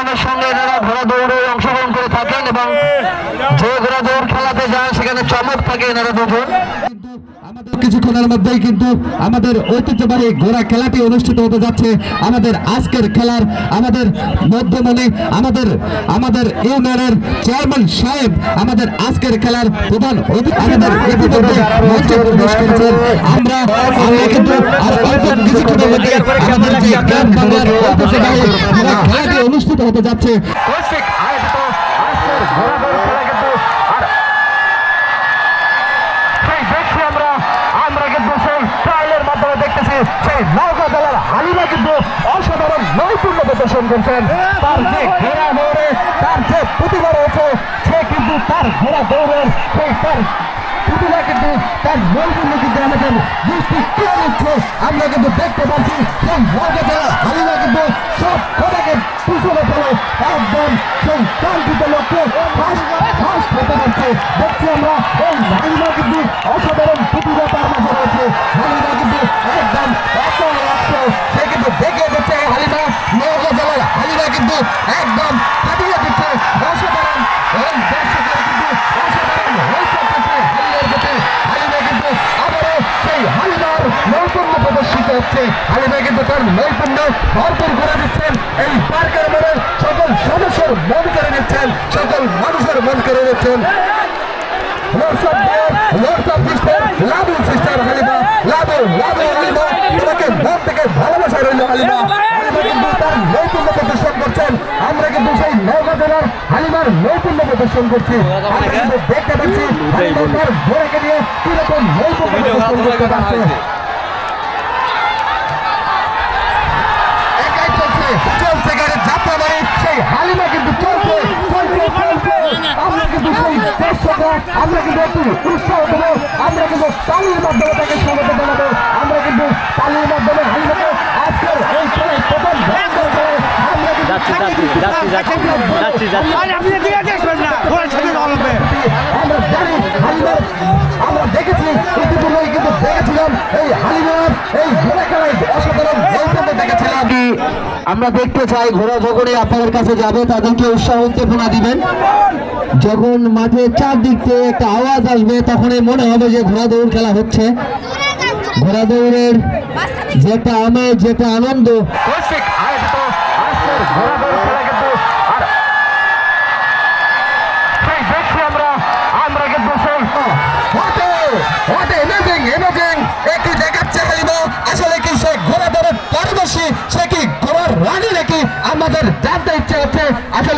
অংশগ্রহণের সঙ্গে এনারা ঘোড়া দৌড়ে অংশগ্রহণ করে থাকেন এবং যে ঘোড়া দৌড় খেলাতে যান, সেখানে চমক থাকে এনারা দুজন। কিছুক্ষণের মধ্যেই কিন্তু আমাদের ঐতিহ্যবাহী ঘোড়া খেলাটি অনুষ্ঠিত হতে যাচ্ছে। আমাদের আজকের খেলার, আমাদের মধ্যমণি, আমাদের আমাদের ইউনিয়নের চেয়ারম্যান সাহেব, আমাদের আজকের খেলার প্রধান আমরা কিন্তু আর অল্প কিছুক্ষণের মধ্যে আমাদের হতে যাচ্ছে। সেই তার কিন্তু তার কিন্তু আমরা কিন্তু দেখতে পাচ্ছি নৌকা জেলা হালিমা কিন্তু সব ঘোড়াকে পিছনে ফেলে একদম সেই কাঙ্ক্ষিত লক্ষ্যে ফার্স্ট ফার্স্ট হতে পারছে দেখছি আমরা, এই হালিমা কিন্তু অসাধারণ প্রতিভা তার মাঝে রয়েছে। হালিমা কিন্তু একদম এত লাগছে। সে কিন্তু দেখিয়ে দিচ্ছে হালিমা। নৌকা জেলার হালিমা কিন্তু একদম কাটিয়ে দিচ্ছে। অসাধারণ। এই দর্শকের কিন্তু অসাধারণ হয়ে চলতেছে হালিমার প্রতি। হালিমা কিন্তু আবারও সেই হালিমার নৈপুণ্য প্রদর্শিত হচ্ছে। হালিমা কিন্তু তার নৈপুণ্য করে দিচ্ছেন। এই পার্কের মনের সকল হালিমা হালিমা। কিন্তু তার নৈপুণ্য প্রদর্শন করছেন। আমরা কিন্তু সেই নৌকা জেলার হালিমার নৈপুণ্য প্রদর্শন করছি। আমরা কিন্তু দেখতে পাচ্ছি হালিমা তার ঘোড়াকে নিয়ে কীরকম নৈপুণ্য প্রদর্শন করতে পারছে। একাই চলছে চলছে গাড়ি যাত্রা বাড়ি সেই হালিমা কিন্তু চলছে চলছে চলছে। আমরা কিন্তু সেই দর্শকরা আমরা কিন্তু একটু উৎসাহ দেবো। আমরা কিন্তু তালির মাধ্যমে তাকে স্বাগত জানাব। আমরা কিন্তু তালির মাধ্যমে হালিমাকে আজকের এই খেলায় প্রথম ধ্বংস করে আমরা কিন্তু যাচ্ছি, যাচ্ছি, যাচ্ছি, যাচ্ছি, যাচ্ছি, যাচ্ছি। আরে আপনি দিকে দেখবেন না ঘোড়া ছবি আমরা জানি হালিমার আমরা দেখেছি কিন্তু দেখেছিলাম এই হালিমার এই ঘোড়া খেলায় অসাধারণ দেখেছিলাম। আমরা দেখতে চাই ঘোড়া যখনই আপনাদের কাছে যাবে তাদেরকে উৎসাহ উদ্দীপনা দিবেন। যখন মাঠে চারদিক থেকে একটা আওয়াজ আসবে তখনই মনে হবে যে ঘোড়া দৌড় খেলা হচ্ছে। ঘোড়া দৌড়ের যেটা আমেজ যেটা আনন্দ ঘোড়া দৌড়ের পারদর্শী